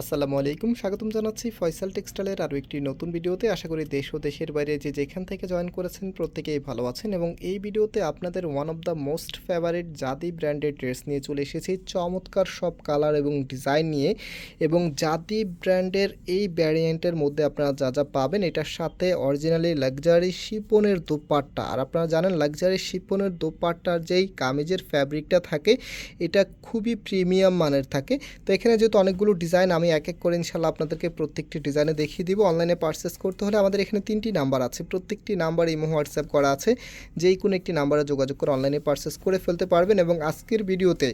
আসসালামু আলাইকুম, স্বাগতম জানাচ্ছি ফয়সাল টেক্সটাইলের আরও একটি নতুন ভিডিওতে। আশা করি দেশ ও দেশের বাইরে যে যেখান থেকে জয়েন করেছেন প্রত্যেকেই ভালো আছেন এবং এই ভিডিওতে আপনাদের one of the most favourite জাদি ব্র্যান্ডের ড্রেস নিয়ে চলে এসেছি। চমৎকার সব কালার এবং ডিজাইন নিয়ে এবং জাদি ব্র্যান্ডের এই ভ্যারিয়েন্টের মধ্যে আপনারা যা যা পাবেন, এটার সাথে অরিজিনালি লাক্সারি শিপনের দোপাট্টা। আর আপনারা জানেন লাক্সারি শিপনের দোপাট্টার যেই কামিজের ফ্যাব্রিকটা থাকে, এটা খুবই প্রিমিয়াম মানের থাকে। তো এখানে যেহেতু অনেকগুলো ডিজাইন আমি এক এক করে ইনশাল্লাহ আপনাদেরকে প্রত্যেকটি ডিজাইনে দেখিয়ে দিব। অনলাইনে পারচেস করতে হলে আমাদের এখানে তিনটি নাম্বার আছে। প্রত্যেকটি নাম্বার ইমো হোয়াটসঅ্যাপ করা আছে। যেই কোনো একটি নাম্বারে যোগাযোগ করে অনলাইনে পারচেস করে ফেলতে পারবেন এবং আজকের ভিডিওতে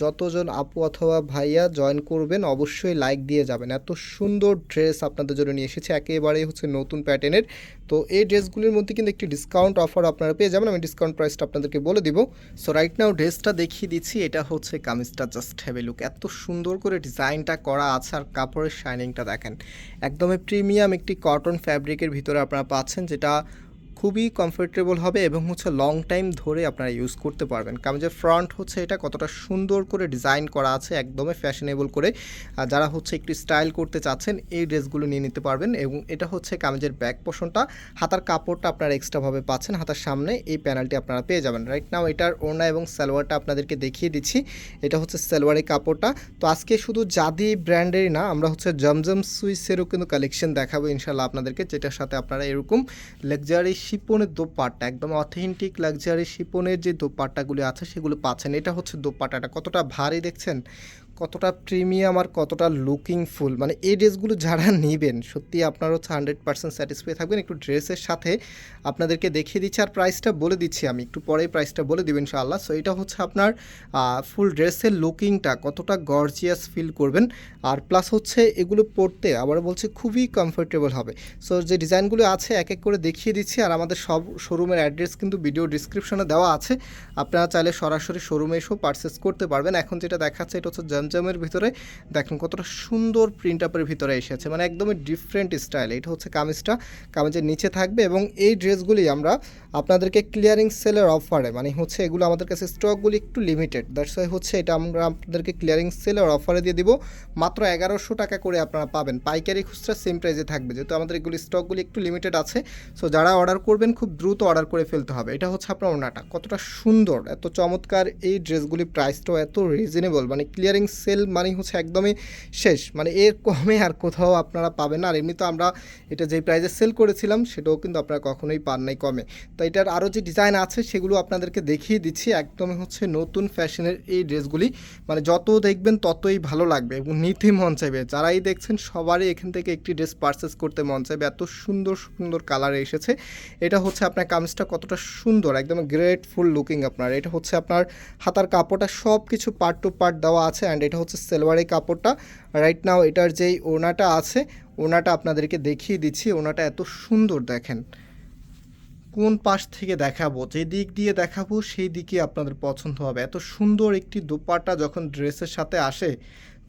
যতজন আপু অথবা ভাইয়া জয়েন করবেন অবশ্যই লাইক দিয়ে যাবেন। এত সুন্দর ড্রেস আপনাদের জন্য নিয়ে এসেছে। একেবারেই হচ্ছে নতুন প্যাটার্নের তো এই ড্রেসগুলির মধ্যে কিন্তু একটি ডিসকাউন্ট অফার আপনারা পেয়ে যাবেন। আমি ডিসকাউন্ট প্রাইসটা আপনাদেরকে বলে দিব। সো রাইট নাও ড্রেসটা দেখিয়ে দিচ্ছি। এটা হচ্ছে কামিজটা। জাস্ট হ্যাভ লুক এত সুন্দর করে ডিজাইনটা করা আছে আর কাপড়ের শাইনিংটা দেখেন। একদমই প্রিমিয়াম একটি কটন ফ্যাব্রিকের ভিতরে আপনারা পাচ্ছেন, যেটা খুবই কমফোর্টেবল হবে এবং হচ্ছে লং টাইম ধরে আপনারা ইউজ করতে পারবেন। কামিজের ফ্রন্ট হচ্ছে এটা কতটা সুন্দর করে ডিজাইন করা আছে, একদমই ফ্যাশনেবল করে। আর যারা হচ্ছে একটু স্টাইল করতে চাচ্ছেন, এই ড্রেসগুলো নিয়ে নিতে পারবেন এবং এটা হচ্ছে কামিজের ব্যাক পোষণটা হাতার কাপড়টা আপনারা এক্সট্রাভাবে পাচ্ছেন, হাতার সামনে এই প্যানেলটি আপনারা পেয়ে যাবেন। রাইট নাও এটার ওড়না এবং সালোয়ারটা আপনাদেরকে দেখিয়ে দিচ্ছি। এটা হচ্ছে সালোয়ারের কাপড়টা। তো আজকে শুধু জাদি ব্র্যান্ডেরই না, আমরা হচ্ছে জমজম সুইসেরও কিন্তু কালেকশন দেখাবো ইনশাল্লাহ আপনাদেরকে, যেটার সাথে আপনারা এরকম লাক্সারি শিপনের দোপাট্টা, একদম অথেন্টিক লাক্সারি শিপনের যে দোপাট্টাগুলি আছে সেগুলো পাচ্ছেন। এটা হচ্ছে দোপাট্টাটা। কতটা ভারী দেখছেন? কতটা প্রিমিয়াম আর কতটা লুকিং ফুল মানে এই ড্রেসগুলো যারা নেবেন, সত্যি আপনারা হচ্ছে হান্ড্রেড পার্সেন্ট স্যাটিসফাই থাকবেন। একটু ড্রেসের সাথে আপনাদেরকে দেখিয়ে দিচ্ছি আর প্রাইসটা বলে দিচ্ছি আমি। একটু পরেই প্রাইসটা বলে দেবেন ইনশাআল্লাহ। সো এটা হচ্ছে আপনার ফুল ড্রেসের লুকিংটা কতটা গর্জিয়াস ফিল করবেন। আর প্লাস হচ্ছে এগুলো পরতে আবার বলছে খুবই কমফোর্টেবল হবে। সো যে ডিজাইনগুলো আছে এক এক করে দেখিয়ে দিচ্ছি আর আমাদের সব শোরুমের অ্যাড্রেস কিন্তু ভিডিও ডিসক্রিপশনে দেওয়া আছে। আপনারা চাইলে সরাসরি শোরুমে এসেও পারচেস করতে পারবেন। এখন যেটা দেখাচ্ছে, এটা হচ্ছে জমজমের ভিতরে দেখেন কতটা সুন্দর প্রিন্ট আপের ভিতরে এসেছে। মানে একদমই ডিফারেন্ট স্টাইল এটা হচ্ছে কামিজটা, কামিজের নিচে থাকবে এবং এই ড্রেসগুলি আমরা আপনাদেরকে ক্লিয়ারিং সেলের অফারে মানে হচ্ছে এগুলো আমাদের কাছে স্টকগুলি একটু লিমিটেড দ্যাটস ওয়াই হচ্ছে এটা আমরা আপনাদেরকে ক্লিয়ারিং সেলের অফারে দিয়ে দিব। মাত্র এগারোশো টাকা করে আপনারা পাবেন, পাইকারি খুচরা সেম প্রাইসে থাকবে, যেহেতু আমাদের এগুলি স্টকগুলি একটু লিমিটেড আছে। সো যারা অর্ডার করবেন খুব দ্রুত অর্ডার করে ফেলতে হবে, এটা হচ্ছে আপনার ওনাটা কতটা সুন্দর, এত চমৎকার এই ড্রেসগুলি প্রাইসটাও এত রিজনেবল মানে ক্লিয়ারিং সেল মানে হচ্ছে একদমই শেষ। মানে এর কমে আর কোথাও আপনারা পাবেন না। আর এমনি তো আমরা এটা যেই প্রাইসে সেল করেছিলাম, সেটাও কিন্তু আপনারা কখনোই পান নাই কমে। তো এটার আরও যে ডিজাইন আছে, সেগুলো আপনাদেরকে দেখিয়ে দিচ্ছি। একদমই হচ্ছে নতুন ফ্যাশনের এই ড্রেসগুলি মানে যত দেখবেন, ততই ভালো লাগবে এবং নিতে মন চাইবে। যারাই দেখছেন, সবারই এখান থেকে একটি ড্রেস পারচেস করতে মন চাইবে। এত সুন্দর সুন্দর কালার এসেছে। এটা হচ্ছে আপনার কামিজটা কতটা সুন্দর একদম গ্রেটফুল লুকিং আপনার। এটা হচ্ছে আপনার হাতার কাপড়টা সব কিছু পার্ট টু পার্ট দেওয়া আছে অ্যান্ড এটা হচ্ছে সেলওয়ারের কাপড়টা। রাইট নাও এটার যেই ওনাটা আছে ওনাটা আপনাদেরকে দেখিয়ে দিচ্ছি। ওনাটা এত সুন্দর দেখেন। কোন পাশ থেকে দেখাবো? যে দিক দিয়ে দেখাবো, সেই দিকে আপনাদের পছন্দ হবে। এত সুন্দর একটি দোপাটা যখন ড্রেসের সাথে আসে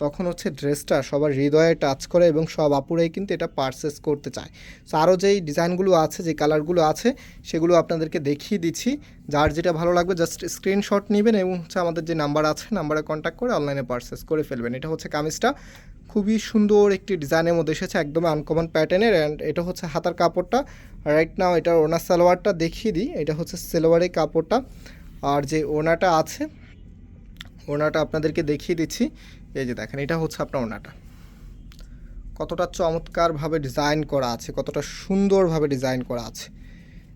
তখন হচ্ছে ড্রেসটা সবার হৃদয়ে টাচ করে এবং সব আপুরাই কিন্তু এটা পারচেস করতে চায়। সো আরও যেই ডিজাইনগুলো আছে, যে কালারগুলো আছে, সেগুলো আপনাদেরকে দেখিয়ে দিচ্ছি। যার যেটা ভালো লাগবে জাস্ট স্ক্রিনশট নেবেন এবং হচ্ছে আমাদের যে নাম্বার আছে নাম্বারে কন্ট্যাক্ট করে অনলাইনে পারচেস করে ফেলবেন। এটা হচ্ছে কামিজটা। খুবই সুন্দর একটি ডিজাইনের মধ্যে এসেছে, একদম আনকমন প্যাটার্নের অ্যান্ড এটা হচ্ছে হাতার কাপড়টা। রাইট নাও এটার ওনার সালোয়ারটা দেখিয়ে দিই। এটা হচ্ছে সেলোয়ারের কাপড়টা। আর যে ওনাটা আছে, ওনাটা আপনাদেরকে দেখিয়ে দিচ্ছি। এই যে দেখেন, এটা হচ্ছে আপনার ওনাটা। কতটা চমৎকারভাবে ডিজাইন করা আছে, কতটা সুন্দরভাবে ডিজাইন করা আছে।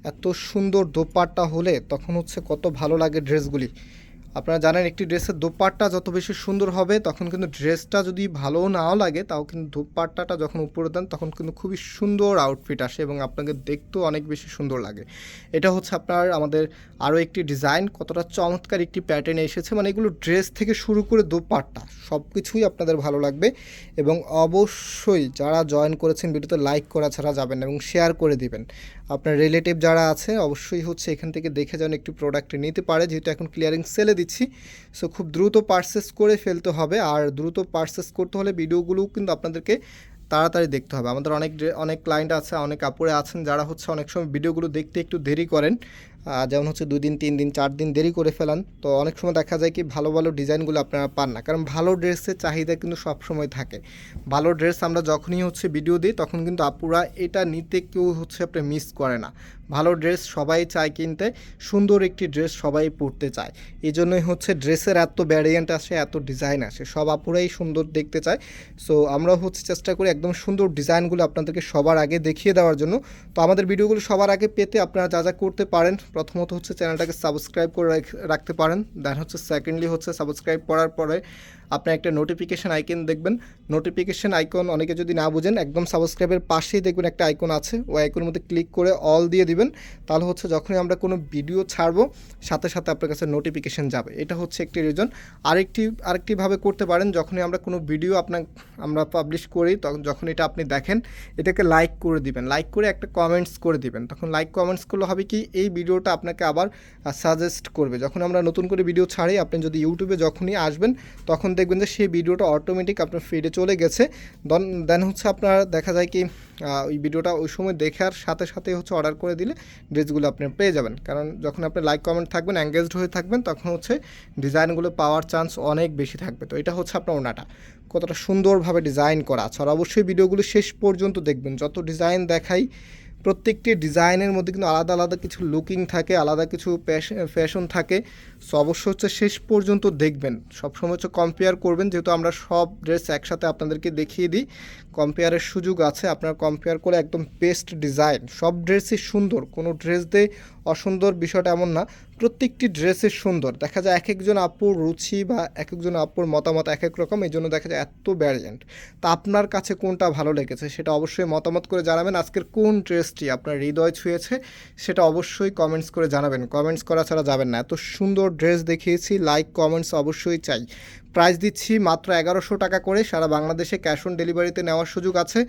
এত সুন্দর দোপাট্টা হলে তখন হচ্ছে কত ভালো লাগে ড্রেসগুলি আপনারা জানেন একটি ড্রেসের দোপাট্টা যত বেশি সুন্দর হবে, তখন কিন্তু ড্রেসটা যদি ভালো নাও লাগে, তাও কিন্তু দোপাট্টাটা যখন উপরে দেন, তখন কিন্তু খুবই সুন্দর আউটফিট আসে এবং আপনাকে দেখতেও অনেক বেশি সুন্দর লাগে। এটা হচ্ছে আপনার আমাদের আরও একটি ডিজাইন কতটা চমৎকার একটি প্যাটার্নে এসেছে। মানে এগুলো ড্রেস থেকে শুরু করে দোপাট্টা সব কিছুই আপনাদের ভালো লাগবে এবং অবশ্যই যারা জয়েন করেছেন ভিডিওতে লাইক করা ছাড়া যাবেন এবং শেয়ার করে দিবেন। আপনার রিলেটিভ যারা আছে, অবশ্যই হচ্ছে এখান থেকে দেখে যেন একটি প্রোডাক্ট নিতে পারে, যেহেতু এখন ক্লিয়ারিং সেলে দিচ্ছি। সো খুব দ্রুত পারচেস করে ফেলতে হবে। আর দ্রুত পারচেস করতে হলে ভিডিওগুলো কিন্তু আপনাদেরকে তাড়াতাড়ি দেখতে হবে। আমাদের অনেক অনেক ক্লায়েন্ট আছে, অনেক কাপড়ে আছেন, যারা হচ্ছে অনেক সময় ভিডিওগুলো দেখতে একটু দেরি করেন। যেমন হচ্ছে দুই দিন, তিন দিন, চার দিন দেরি করে ফেলান, তো অনেক সময় দেখা যায় কি ভালো ভালো ডিজাইনগুলো আপনারা পান না। কারণ ভালো ড্রেসের চাহিদা কিন্তু সব সময় থাকে। ভালো ড্রেস আমরা যখনই হচ্ছে ভিডিও দিই, তখন কিন্তু আপুরা এটা নিতে কেউ হচ্ছে আপনি মিস করে না। ভালো ড্রেস সবাই চায় কিনতে, সুন্দর একটি ড্রেস সবাই পরতে চায়। এই জন্যই হচ্ছে ড্রেসের এত ভ্যারিয়েন্ট আসে, এত ডিজাইন আসে। সব আপুরাই সুন্দর দেখতে চায়। সো আমরা হচ্ছে চেষ্টা করি একদম সুন্দর ডিজাইনগুলো আপনাদেরকে সবার আগে দেখিয়ে দেওয়ার জন্য। তো আমাদের ভিডিওগুলো সবার আগে পেতে আপনারা যা যা করতে পারেন প্রথমত হচ্ছে চ্যানেলটাকে সাবস্ক্রাইব করে রাখতে পারেন দেন হচ্ছে সেকেন্ডলি হচ্ছে সাবস্ক্রাইব করার পরে আপনি একটা নোটিফিকেশান আইকন দেখবেন। নোটিফিকেশান আইকন অনেকে যদি না বুঝেন, একদম সাবস্ক্রাইবের পাশেই দেখবেন একটা আইকন আছে। ওই আইকনের মধ্যে ক্লিক করে অল দিয়ে দিবেন। তাহলে হচ্ছে যখনই আমরা কোনো ভিডিও ছাড়বো, সাথে সাথে আপনার কাছে নোটিফিকেশান যাবে। এটা হচ্ছে একটি রিজন আরেকটি আরেকটিভাবে করতে পারেন, যখনই আমরা কোনো ভিডিও আপনার, আমরা পাবলিশ করি তখন যখন এটা আপনি দেখেন, এটাকে লাইক করে দিবেন। লাইক করে একটা কমেন্টস করে দিবেন। তখন লাইক কমেন্টস করলে হবে কি, এই ভিডিওটা আপনাকে আবার সাজেস্ট করবে। যখন আমরা নতুন করে ভিডিও ছাড়ি, আপনি যদি ইউটিউবে যখনই আসবেন, তখন দেখবেন যে সেই ভিডিওটা অটোমেটিক আপনার ফিডে চলে গেছে। দেন হচ্ছে আপনার দেখা যায় কি ওই ভিডিওটা ওই সময় দেখার সাথে সাথে হচ্ছে অর্ডার করে দিলে ড্রেসগুলো আপনি পেয়ে যাবেন। কারণ যখন আপনি লাইক কমেন্ট থাকবেন এঙ্গেজড হয়ে থাকবেন, তখন হচ্ছে ডিজাইনগুলো পাওয়ার চান্স অনেক বেশি থাকবে। তো এটা হচ্ছে আপনার ওনাটা কতটা সুন্দরভাবে ডিজাইন করা আছে। আর অবশ্যই ভিডিওগুলো শেষ পর্যন্ত দেখবেন। যত ডিজাইন দেখাই প্রত্যেকটি ডিজাইনের মধ্যে কিন্তু আলাদা আলাদা কিছু লুকিং থাকে, আলাদা কিছু ফ্যাশন থাকে। সো অবশ্য হচ্ছে শেষ পর্যন্ত দেখবেন। সবসময় হচ্ছে কম্পেয়ার করবেন। যেহেতু আমরা সব ড্রেস একসাথে আপনাদেরকে দেখিয়ে দিই কম্পেয়ারের সুযোগ আছে। আপনারা কম্পেয়ার করে একদম বেস্ট ডিজাইন সব ড্রেসই সুন্দর। কোনো ড্রেস দিয়ে অসুন্দর বিষয়টা এমন না, প্রত্যেকটি ড্রেসের সুন্দর। দেখা যায় এক একজন আপুর রুচি বা এক একজন আপুর মতামত এক এক রকম এই জন্য দেখা যায় এত ভ্যারিয়েন্ট তা আপনার কাছে কোনটা ভালো লেগেছে সেটা অবশ্যই মতামত করে জানাবেন। আজকের কোন ড্রেসটি আপনার হৃদয় ছুঁয়েছে সেটা অবশ্যই কমেন্টস করে জানাবেন। কমেন্টস করা ছাড়া যাবেন না। এত সুন্দর ড্রেস দেখিয়েছি লাইক কমেন্টস অবশ্যই চাই। প্রাইস দিচ্ছি মাত্র এগারোশো টাকা করে। সারা বাংলাদেশে ক্যাশ অন ডেলিভারিতে নেওয়ার সুযোগ আছে।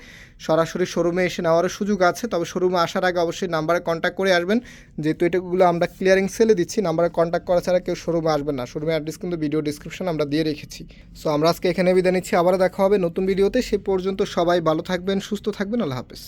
সরাসরি শোরুমে এসে নেওয়ারও সুযোগ আছে। তবে শোরুমে আসার আগে অবশ্যই নাম্বারে কন্ট্যাক্ট করে আসবেন। যেহেতু এটাগুলো আমরা ক্লিয়ারিং সেলে দিচ্ছি, নাম্বারে কন্ট্যাক্ট করা ছাড়া কেউ শোরুমে আসবেন না। শোরুমে অ্যাড্রেস কিন্তু ভিডিও ডিসক্রিপশন আমরা দিয়ে রেখেছি। সো আমরা আজকে এখানে বিদায় নিচ্ছি। আবারও দেখা হবে নতুন ভিডিওতে সে পর্যন্ত সবাই ভালো থাকবেন, সুস্থ থাকবেন। আল্লাহ হাফেজ।